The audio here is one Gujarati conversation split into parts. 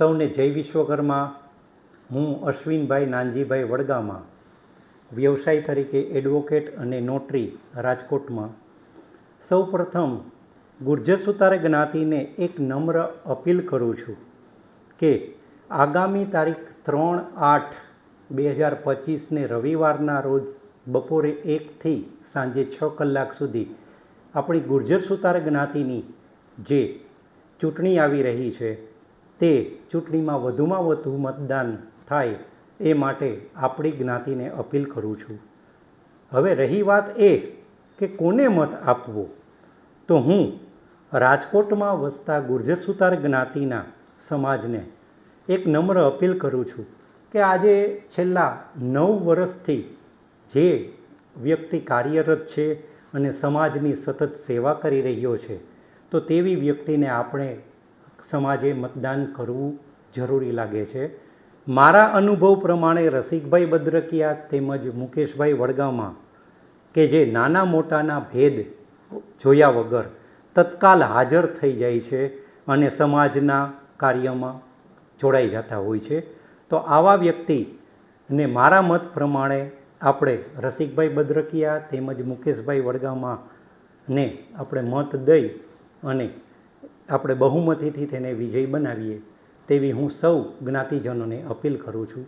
સૌને જય વિશ્વકર્મા. હું અશ્વિનભાઈ નાનજીભાઈ વડગામાં, વ્યવસાય તરીકે એડવોકેટ અને નોટરી રાજકોટમાં. સૌ પ્રથમ ગુર્જર સુતારે જ્ઞાતિને એક નમ્ર અપીલ કરું છું કે આગામી તારીખ ત્રણ આઠ બે હજાર પચીસને રવિવારના રોજ બપોરે એકથી સાંજે છ કલાક સુધી આપણી ગુર્જર સુતાર જ્ઞાતિની જે ચૂંટણી આવી રહી છે તે ચૂંટણીમાં વધુમાં વધુ મતદાન થાય એ માટે આપણી જ્ઞાતિને અપીલ કરું છું. હવે રહી વાત એ કે કોને મત આપવો? તો હું રાજકોટમાં વસતા ગુર્જર સુતાર જ્ઞાતિના સમાજને એક નમ્ર અપીલ કરું છું કે આજે છેલ્લા નવ વર્ષથી જે વ્યક્તિ કાર્યરત છે અને સમાજની સતત સેવા કરી રહ્યો છે, તો તેવી વ્યક્તિને આપણે સમાજે મતદાન કરવું જરૂરી લાગે છે. મારા અનુભવ પ્રમાણે રસિકભાઈ બદ્રકિયા તેમજ મુકેશભાઈ વડગામા કે જે નાના મોટાના ભેદ જોયા વગર તત્કાલ હાજર થઈ જાય છે અને સમાજના કાર્યમાં જોડાઈ જતા હોય છે. તો આવા વ્યક્તિને મારા મત પ્રમાણે આપણે રસિકભાઈ બદ્રકિયા તેમજ મુકેશભાઈ વડગામાને આપણે મત દઈ અને આપણે બહુમતીથી તેને વિજય બનાવીએ તેવી હું સૌ જ્ઞાતિજનોને અપીલ કરું છું.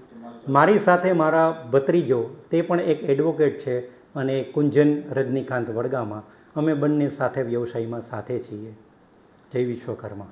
મારી સાથે મારા ભત્રીજો, તે પણ એક એડવોકેટ છે અને કુંજન રજનીકાંત વડગામાં. અમે બંને સાથે વ્યવસાયમાં સાથે છીએ. જય વિશ્વકર્મા.